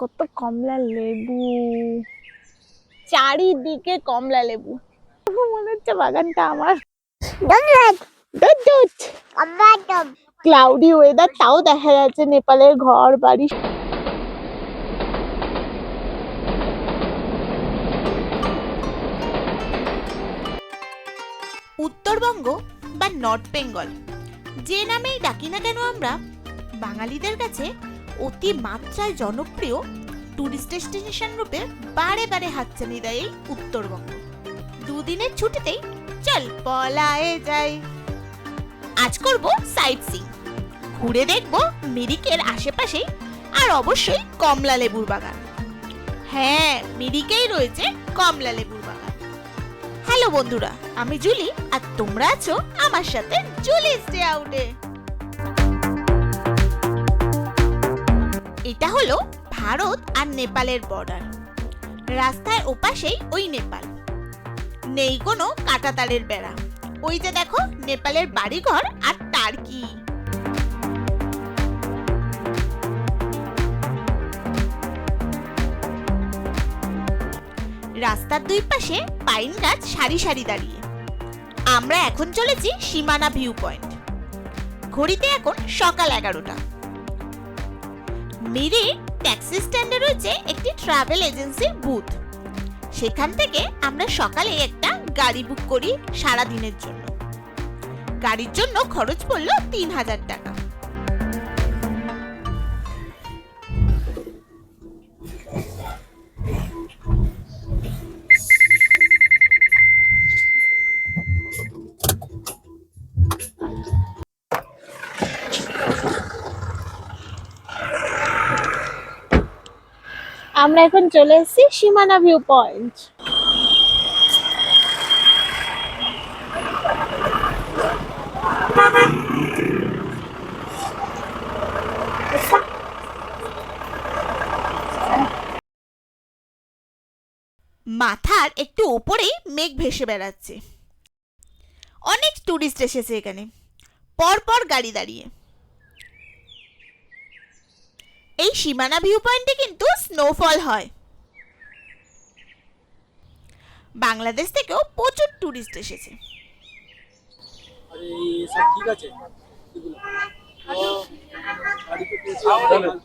কত কমলা লেবু। চারিদিকে কমলা লেবু। মনে হচ্ছে বাগানটা আমার। ক্লাউডি ওয়েদার তাও দেখা যাচ্ছে নেপালের ঘর বাড়ি। উত্তরবঙ্গ বা নর্থ বেঙ্গল। যে নামেই ডাকি না কেন আমরা বাঙালিদের কাছে অতি মাত্রায় জনপ্রিয় টুরিস্ট ডেস্টিনেশন রূপে বারে বারে হাতছানি দেয় এই উত্তরবঙ্গ। দুদিনের ছুটিতেই চল পলায়ে যাই। আজ করব সাইট সিং ঘুরে দেখব মিরিকের আশেপাশে আর অবশ্যই কমলা লেবুর বাগান। হ্যাঁ মিরিকেই রয়েছে কমলা লেবুর বাগান। হ্যালো বন্ধুরা, আমি জুলি আর তোমরা আছো আমার সাথে জুলি স্টে আউটে। এটা হলো ভারত আর নেপালের বর্ডার রাস্তার ওপাশেই ওই নেপাল। নেই কোনো কাটাতারের বেড়া। ওই যে দেখো, নেপালের বাড়িঘর আর টার্কি রাস্তার দুই পাশে পাইন গাছ সারি সারি দাঁড়িয়ে। আমরা এখন চলেছি সীমানা ভিউ পয়েন্ট ঘড়িতে এখন সকাল এগারোটা। মিরে ট্যাক্সি স্ট্যান্ডে রয়েছে একটি ট্রাভেল এজেন্সির বুথ সেখান থেকে আমরা সকালে একটা গাড়ি বুক করি সারা দিনের জন্য। গাড়ির জন্য খরচ পড়ল তিন হাজার টাকা। আমরা এখন চলে এসেছি সীমানা ভিউ পয়েন্ট মাথার একটু ওপরেই মেঘ ভেসে বেড়াচ্ছে। অনেক টুরিস্ট এসেছে এখানে। পরপর গাড়ি দাঁড়িয়ে। এই সীমানা ভিউ পয়েন্টে কিন্তু স্নোফল হয় বাংলাদেশ থেকেও প্রচুর টুরিস্ট এসেছে अरे ये सब ठीक আছে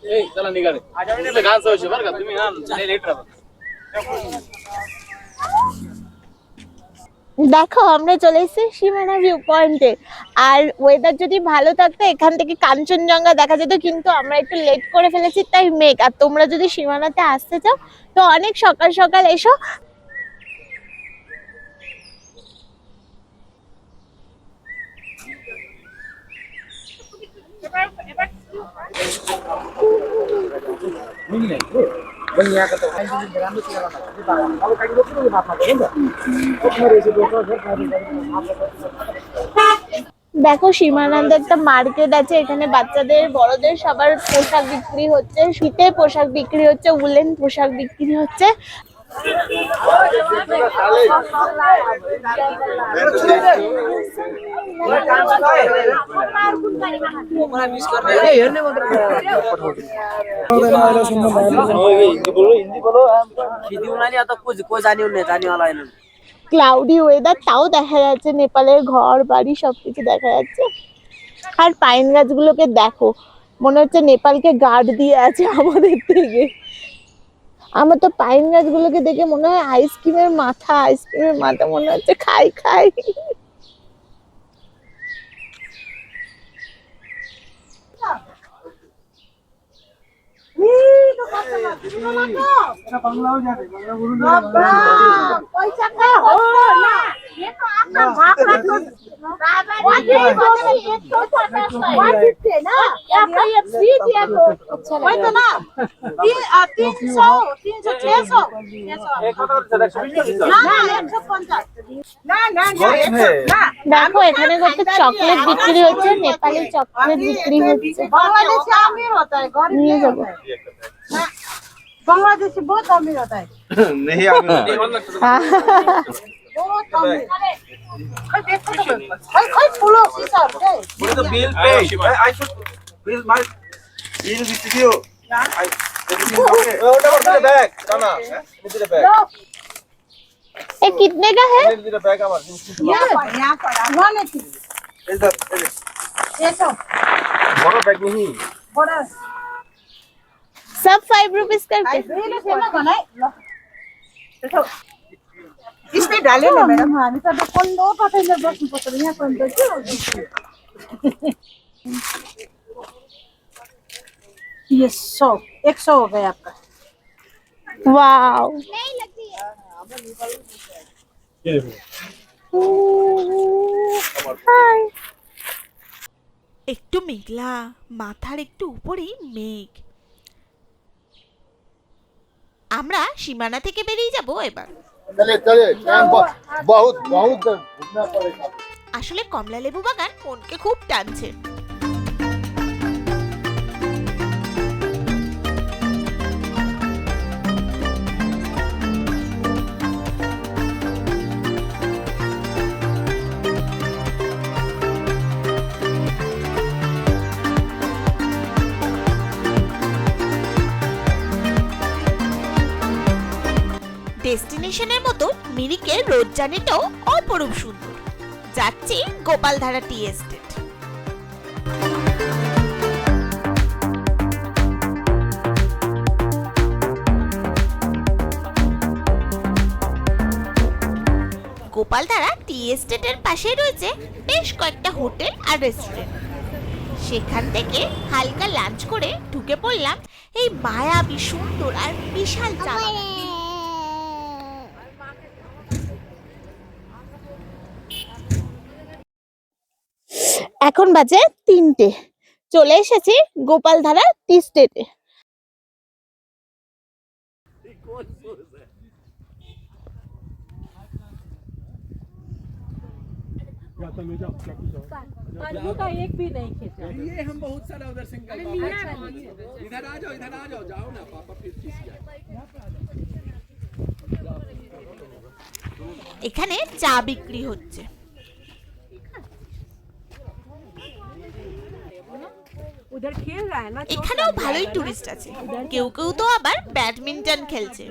ए चला निघाले तिथलं घास व्हायचे बरं का तुम्ही ना लय लेट राहा দেখো, আমরা চলে এসেছি সীমানা ভিউ পয়েন্টে আর ওয়েদার যদি ভালো থাকতো, এখান থেকে কাঞ্চনজঙ্ঘা দেখা যেত, কিন্তু আমরা একটু লেট করে ফেলেছি, তাই মেঘ। আর তোমরা যদি সীমানাতে আসতে চাও, তো অনেক সকাল সকাল এসো। बन দেখো সীমানন্দ একটা মার্কেট আছে, এখানে বাচ্চাদের, বড়দের সবার পোশাক বিক্রি হচ্ছে, শীতের পোশাক বিক্রি হচ্ছে, উলেন পোশাক বিক্রি হচ্ছে। ক্লাউডি ওয়েদার তাও দেখা যাচ্ছে, নেপালের ঘর, বাড়ি, সবকিছু দেখা যাচ্ছে। আর পাইন গাছগুলোকে দেখো, মনে হচ্ছে নেপালকে গার্ড দিয়ে আছে আমাদের থেকে আমার তো পাইন গাছগুলোকে দেখে মনে হয় আইসক্রিমের মাথা আইসক্রিমের মাথা মনে হচ্ছে, খাই খাই। দেখো এখানে কত চকলেট বিক্রি হচ্ছে নেপালি চকলেট বিক্রি হচ্ছে। নিয়ে যাব। होता है बांग्लादेशी बहुत अमीर होता है नहीं आगे बहुत अमीर खै देखो तो खै खै ठुलो सिसा the bill pay I should bill my bill with you I ওটা আমার ব্যাগ না না দুটো ব্যাগ ये कितने का है দুটো ব্যাগ আমার यहाँ पर वन एटी এই ধর এই যে, ये सौ বড় ব্যাগ নেই बड़ा सब फाइव रुपीज करके ये लो सेना बनाए लो देखो इसमें डाले ना मैडम हाँ अभी तो कौन दो पता है बस पता नहीं है कौन दो ये सौ एक सौ हो गया आपका वाओ हाय একটু মেঘলা মাথার একটু উপরেই মেঘ আমরা সীমানা থেকে বেরিয়ে যাব এবার। আসলে কমলা লেবু বাগান মনকে খুব টানছে। ডেস্টিনেশনের মতো মিরিকের রোড জার্নিটাও অপরূপ সুন্দর। যাচ্ছি Gopaldhara tea estate. Gopaldhara tea এস্টেটের পাশে রয়েছে বেশ কয়েকটা হোটেল আর রেস্টুরেন্ট। সেখান থেকে হালকা লাঞ্চ করে ঢুকে পড়লাম এই মায়াবী সুন্দর আর বিশাল চা বাগানে। এখন বাজে তিনটে চলে এসেছি গোপালধারা টি স্টেটে এখানে চা বিক্রি হচ্ছে उधर खेल रहा है ना এখানেও ভালোই টুরিস্ট আছে। কেউ কেউ তো আবার ব্যাডমিন্টন খেলছে।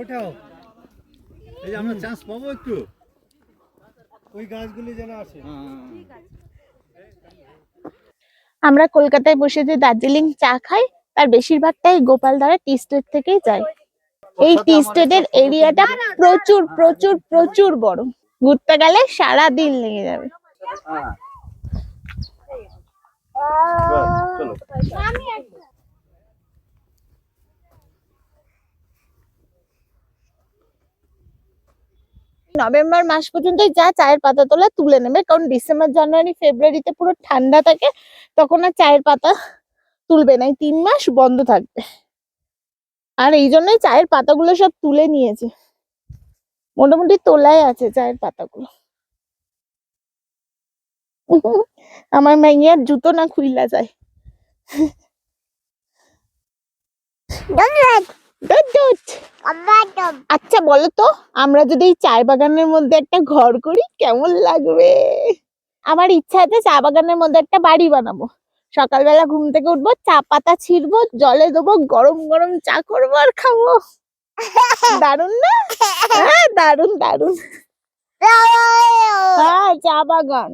ওঠাও। এই আমরা চান্স পাবো একটু। ওই গাছগুলি যেন আসে। আমরা কলকাতায় বসে যে দার্জিলিং চা খাই তার বেশিরভাগটাই গোপালধারা টি স্টেট থেকেই যায়। এই টি স্টেটের এরিয়াটা প্রচুর প্রচুর প্রচুর বড় ঘুরতে গেলে সারা দিন লেগে যাবে। নভেম্বর মাস পর্যন্ত যা চায়ের পাতা তোলা তুলে নেবে কারণ ডিসেম্বর জানুয়ারি ফেব্রুয়ারিতে পুরো ঠান্ডা থাকে তখন আর চায়ের পাতা তুলবে না। তিন মাস বন্ধ থাকবে। আর এই জন্যই চায়ের পাতাগুলো সব তুলে নিয়েছে। মোটামুটি তোলাই আছে চায়ের পাতাগুলো। আমার মাইয়ার জুতো না খুইলা যায়। আচ্ছা বলো তো আমরা যদি এই চায় বাগানের মধ্যে একটা ঘর করি কেমন লাগবে? আমার ইচ্ছা আছে চা বাগানের মধ্যে একটা বাড়ি বানাবো। সকালবেলা ঘুম থেকে উঠবো চা পাতা ছিঁড়বো জলে দেবো গরম গরম চা করব আর খাব। দারুণ না? হ্যাঁ দারুণ দারুণ হ্যাঁ চা বাগান।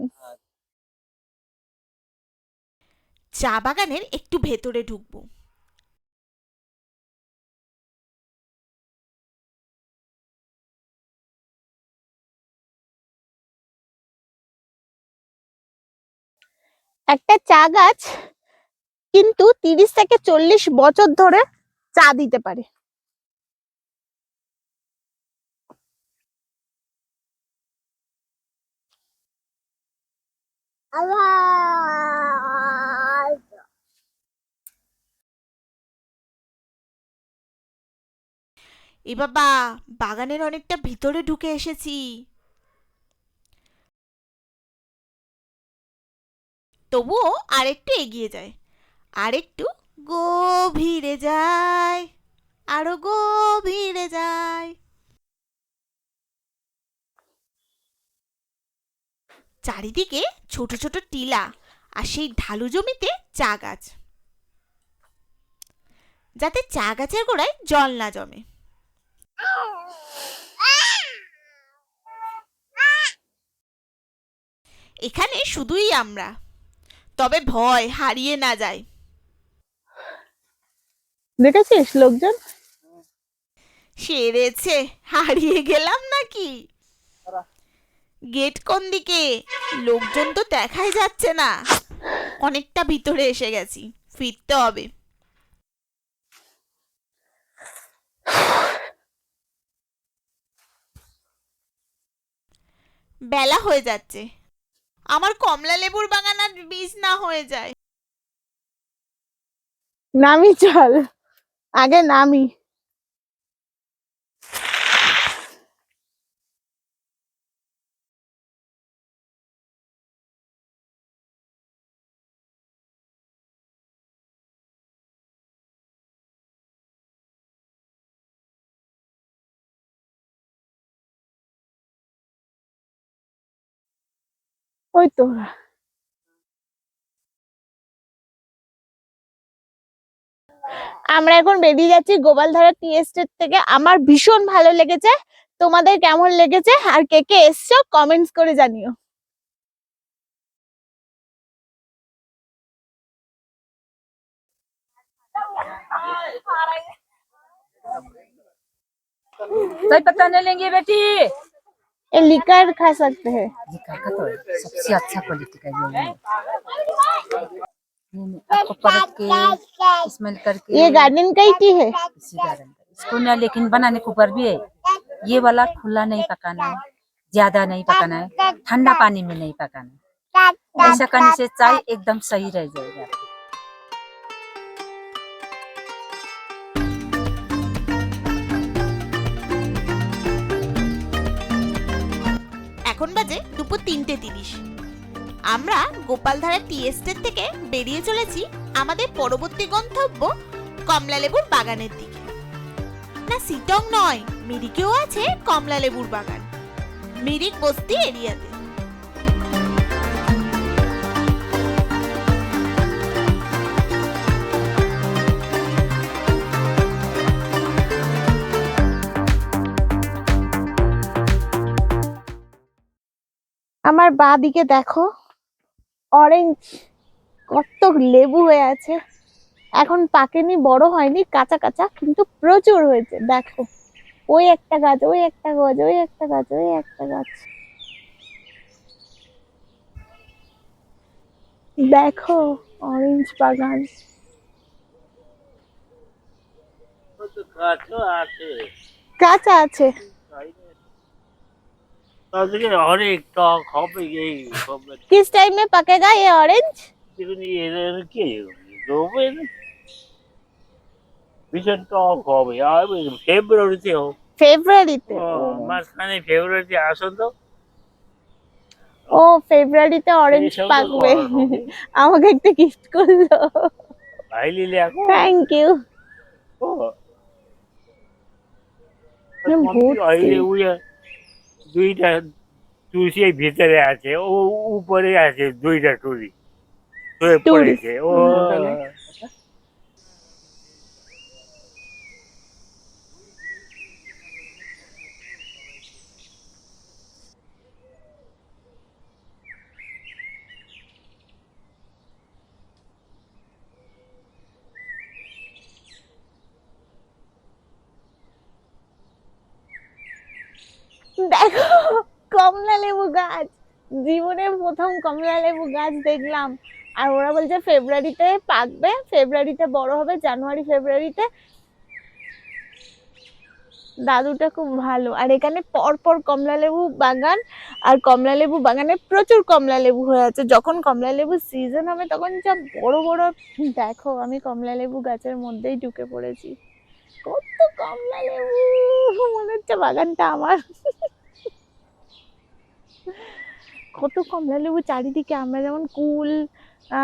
চা বাগানের একটু ভেতরে ঢুকবো। একটা চা গাছ কিন্তু তিরিশ থেকে চল্লিশ বছর ধরে চা দিতে পারে। এ বাবা, বাগানের অনেকটা ভিতরে ঢুকে এসেছি। তবুও আরেকটু এগিয়ে যায়, আরেকটু গভীরে যায়, আরও গভীরে যায়। চারিদিকে ছোট ছোট টিলা আর সেই ঢালু জমিতে চা গাছ। যাতে চা গাছের গোড়ায় জল না জমে। এখানে শুধুই আমরা। তবে ভয় হারিয়ে না যায়। দেখেছিস লোকজন? সেরেছে হারিয়ে গেলাম নাকি? গেট কোন দিকে? লোকজন তো দেখাই যাচ্ছে না। অনেকটা ভিতরে এসে গেছি, ফিরতে হবে। বেলা হয়ে যাচ্ছে। আমার কমলা লেবুর বাগান আর বীজ না হয়ে যায়। নামি চল, আগে নামি। ওই তো আমরা এখন বেরিয়ে যাচ্ছি গোপালধারা টি এস্টেট থেকে আমার ভীষণ ভালো লেগেছে তোমাদের কেমন লেগেছে আর কে কে এসছো কমেন্টস করে জানিও चाय पत्ता नहीं लेंगे बेटी ये लिकर खा सकते हैं। ये का तो सबसे अच्छा क्वालिटी का ये है। आपको परख के स्मेल करके ये गार्डन का ही है। इसी का। इसको ना लेकिन बनाने के ऊपर भी है। ये वाला खुला नहीं पकाना है ज़्यादा नहीं पकाना है ठंडा पानी में नहीं पकाना है। ऐसा करने से चाय एकदम सही रह जाएगा। এখন বাজে দুপুর তিনটে তিরিশ। আমরা গোপালধারা টি এস্টেট থেকে বেরিয়ে চলেছি আমাদের পরবর্তী গন্তব্য কমলালেবুর বাগানের দিকে। না, সিটং নয়, মিরিকেও আছে কমলালেবুর বাগান। মিরিক বস্তি এরিয়াতে। আমার বা দিকে দেখো। অরেঞ্জ কত লেবু হয়ে আছে। এখন পাকেনি বড় হয়নি কাঁচা কাঁচা কিন্তু প্রচুর হয়েছে দেখো। ওই একটা গাছ ওই একটা গাছ ওই একটা গাছ ওই একটা গাছ। দেখো অরেঞ্জ বাগান। কাঁচা আছে। তাদেরকে অনেক টক হবে এই হবে किस टाइम में पकेगा ये ऑरेंज কিন্তু এদের কি দেবে ভীষণ টক হবে আর ফেব্রুয়ারিতে হোক ফেব্রুয়ারিতে মাঝখানে ফেব্রুয়ারিতে আসুন তো ও ফেব্রুয়ারিতে অরেঞ্জ এই সব তো পাকবে খাওয়া হবে। আমাকে একটা গিফট করলো ভাই লিলে এখন থ্যাংক ইউ ও, ভর্তি। আইলে উড়ে দুইটা তুলসী এই ভিতরে আছে ও উপরে আছে দুইটা টুলি শুয়ে টুলি। পড়েছে ও দেখো কমলা লেবু গাছ। জীবনে প্রথম কমলা লেবু গাছ দেখলাম। আর ওরা বলছে ফেব্রুয়ারিতে পাকবে, ফেব্রুয়ারিতে বড় হবে, জানুয়ারি, ফেব্রুয়ারিতে। দাদুটা খুব ভালো। আর এখানে পরপর কমলা লেবু বাগান, আর কমলা লেবু বাগানে প্রচুর কমলা লেবু হয়ে আছে। যখন কমলা লেবু সিজন হবে, তখন যা বড় বড়, দেখো আমি কমলা লেবু গাছের মধ্যেই ঢুকে পড়েছি। কত কমলা লেবু! মনে হচ্ছে বাগানটা আমার। কত কমলা লেবু চারিদিকে আমরা যেমন কুল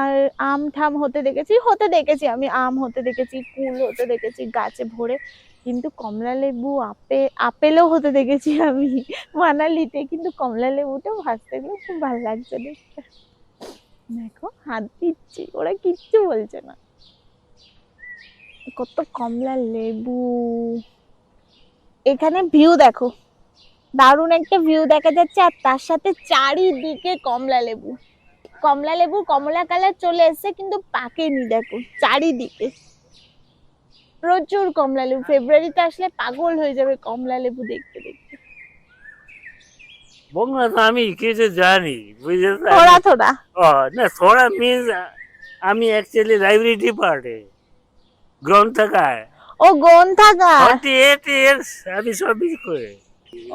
আর আম ঠাম হতে দেখেছি হতে দেখেছি, আমি আম হতে দেখেছি, কুল হতে দেখেছি, গাছে ভরে, কিন্তু কমলা লেবু, আপে, আপেলও হতে দেখেছি আমি মানালিতে, কিন্তু কমলা লেবুটা গেলে খুব ভালো লাগছে দেখতে। দেখো, হাত দিচ্ছি, ওরা কিচ্ছু বলছে না। কত কমলা লেবু। এখানে ভিউ দেখো। দারুণ একটা ভিউ দেখা যাচ্ছে আর তার সাথে চারিদিকে কমলা লেবু। কমলা লেবু কমলা কালার চলে এসেছে কিন্তু পাকেনি দেখো চারিদিকে। প্রচুর কমলা লেবু ফেব্রুয়ারিতে আসলে পাগল হয়ে যাবে কমলা লেবু দেখতে দেখতে। বাংলা তো আমি কিছু জানি বুঝেছ? থোড়া থোড়া। ও না থোড়া মিন্স আমি অ্যাকচুয়ালি লাইব্রেরি ডিপার্টে গ্রন্থাগার। ও গ্রন্থাগার? ফর্টি এইট ইয়ার্স আমি সবই করে।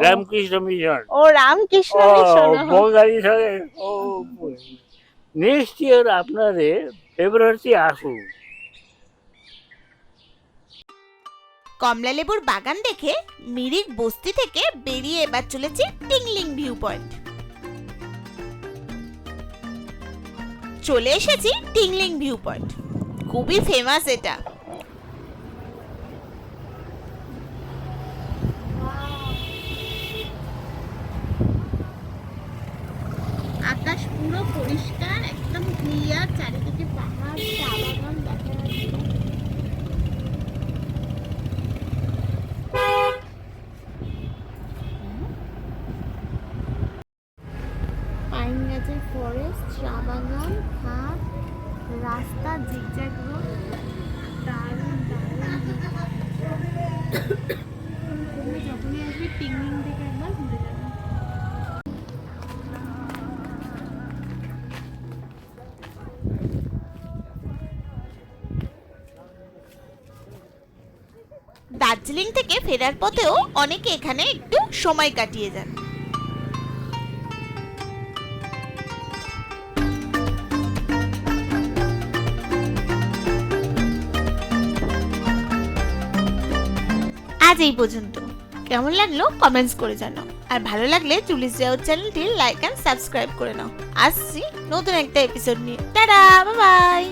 রামকৃষ্ণ মিশন। ও রামকৃষ্ণ মিশন বঙ্গালী ও নেক্সট ইয়ার আপনাদের ফেব্রুয়ারিতে আসুন। কমলা লেবুর বাগান দেখে মিরিক বস্তি থেকে বেরিয়ে এবার চলেছি টিংলিং ভিউ পয়েন্ট চলে এসেছি টিংলিং ভিউ পয়েন্ট খুবই ফেমাস এটা। আকাশ পুরো পরিষ্কার একদম ক্লিয়ার চারিদিকে পাহাড় দার্জিলিং থেকে ফেরার পথেও অনেকে এখানে একটু সময় কাটিয়ে যান। আজ এই পর্যন্ত। কেমন লাগল কমেন্টস করে জানাও। আর ভালো লাগলে চুলিস যাওয়ার চ্যানেলটি লাইক অ্যান্ড সাবস্ক্রাইব করে নাও। আসছি নতুন একটা এপিসোড নিয়ে। Tata bye